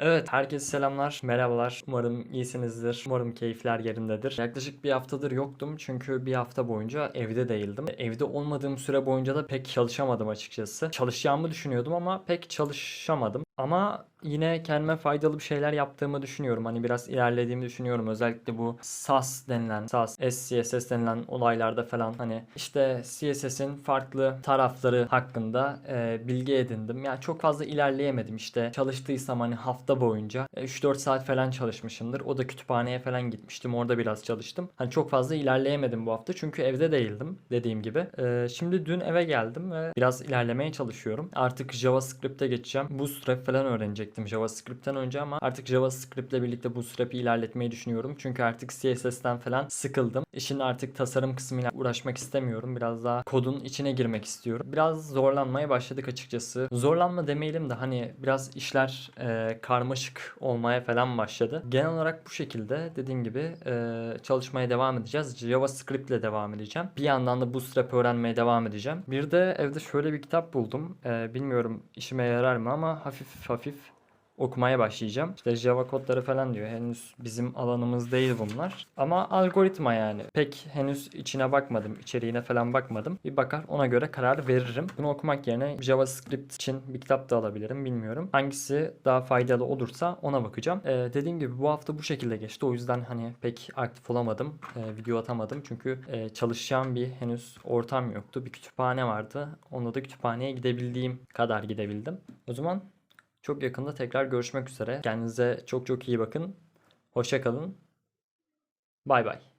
Evet, herkese selamlar, merhabalar. Umarım iyisinizdir. Umarım keyifler yerindedir. Yaklaşık bir haftadır yoktum çünkü bir hafta boyunca evde değildim. Evde olmadığım süre boyunca da pek çalışamadım açıkçası. Çalışacağımı düşünüyordum ama pek çalışamadım. Ama yine kendime faydalı bir şeyler yaptığımı düşünüyorum. Hani biraz ilerlediğimi düşünüyorum. Özellikle bu SAS denilen, SAS, SCSS denilen olaylarda falan hani işte CSS'in farklı tarafları hakkında e, bilgi edindim. Yani çok fazla ilerleyemedim işte. Çalıştıysam hani hafta boyunca e, 3-4 saat falan çalışmışımdır. O da kütüphaneye falan gitmiştim. Orada biraz çalıştım. Hani çok fazla ilerleyemedim bu hafta çünkü evde değildim dediğim gibi. E, şimdi dün eve geldim ve biraz ilerlemeye çalışıyorum. Artık JavaScript'e geçeceğim. Bootstrap falan öğrenecektim JavaScript'ten önce ama artık JavaScript'le birlikte Bootstrap'i ilerletmeyi düşünüyorum. Çünkü artık CSS'ten falan sıkıldım. İşin artık tasarım kısmıyla uğraşmak istemiyorum. Biraz daha kodun içine girmek istiyorum. Biraz zorlanmaya başladık açıkçası. Zorlanma demeyelim de hani biraz işler e, karmaşık olmaya falan başladı. Genel olarak bu şekilde dediğim gibi e, çalışmaya devam edeceğiz. JavaScript ile devam edeceğim. Bir yandan da Bootstrap öğrenmeye devam edeceğim. Bir de evde şöyle bir kitap buldum. E, bilmiyorum işime yarar mı ama hafif hafif okumaya başlayacağım. İşte Java kodları falan diyor. Henüz bizim alanımız değil bunlar. Ama algoritma yani. Pek henüz içine bakmadım. içeriğine falan bakmadım. Bir bakar ona göre karar veririm. Bunu okumak yerine JavaScript için bir kitap da alabilirim. Bilmiyorum. Hangisi daha faydalı olursa ona bakacağım. Ee, dediğim gibi bu hafta bu şekilde geçti. O yüzden hani pek aktif olamadım. Ee, video atamadım. Çünkü e, çalışacağım bir henüz ortam yoktu. Bir kütüphane vardı. Onda da kütüphaneye gidebildiğim kadar gidebildim. O zaman çok yakında tekrar görüşmek üzere. Kendinize çok çok iyi bakın. Hoşça kalın. Bay bay.